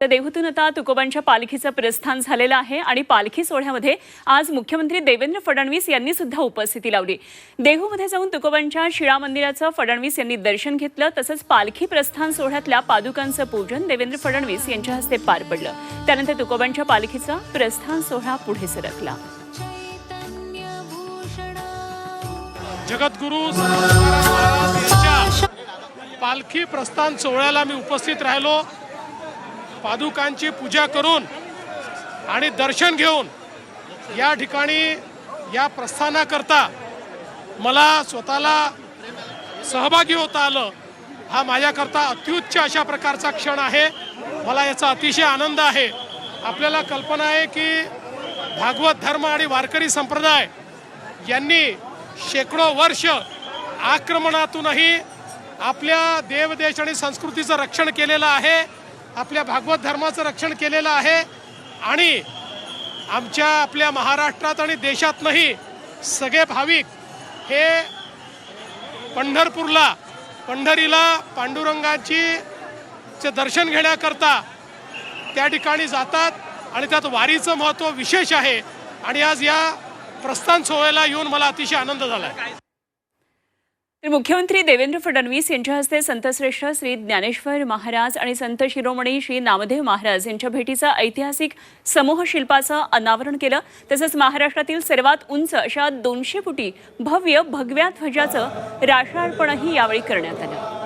तर देहूतून आता तुकोबांच्या पालखीचं प्रस्थान झालेलं आहे आणि पालखी सोहळ्यामध्ये आज मुख्यमंत्री देवेंद्र फडणवीस यांनी सुद्धा उपस्थिती लावली. देहूमध्ये जाऊन तुकोबांच्या शिळा मंदिराचं फडणवीस यांनी दर्शन घेतलं तसंच पालखी प्रस्थान सोहळ्यातल्या पादुकांचं पूजन देवेंद्र फडणवीस यांच्या हस्ते पार पडलं. त्यानंतर तुकोबांच्या पालखीचा प्रस्थान सोहळा पुढे सरकला. जगद्गुरू पालखी प्रस्थान सोहळ्याला मी उपस्थित राहिलो. पादुकांची पूजा करून आणि दर्शन घेऊन या ठिकाणी या प्रस्थानाकरता मला स्वतःला सहभागी होता आलं हा माझ्याकरता अत्युच्च अशा प्रकारचा क्षण आहे. मला याचा अतिशय आनंद आहे. आपल्याला कल्पना आहे की भागवत धर्म आणि वारकरी संप्रदाय यांनी शेकडो वर्ष आक्रमणातूनही आपल्या देवदेश आणि संस्कृतीचं रक्षण केलेलं आहे. आपल्या भागवत धर्माचं रक्षण केलेलं आहे आणि आमच्या आपल्या महाराष्ट्रात आणि देशातनंही सगळे भाविक हे पंढरपूरला पंढरीला पांडुरंगाची चे दर्शन घेण्याकरता त्या ठिकाणी जातात आणि त्यात वारीचं महत्त्व विशेष आहे. आणि आज या प्रस्थान सोहळ्याला येऊन मला अतिशय आनंद झाला आहे तर मुख्यमंत्री देवेंद्र फडणवीस यांच्या हस्ते संतश्रेष्ठ श्री ज्ञानेश्वर महाराज आणि संत शिरोमणी श्री नामदेव महाराज यांच्या भेटीचं ऐतिहासिक समूह शिल्पाचं अनावरण केलं. तसंच महाराष्ट्रातील सर्वात उंच अशा दोनशे फुटी भव्य भगव्या ध्वजाचं राष्ट्रार्पणही यावेळी करण्यात आलं.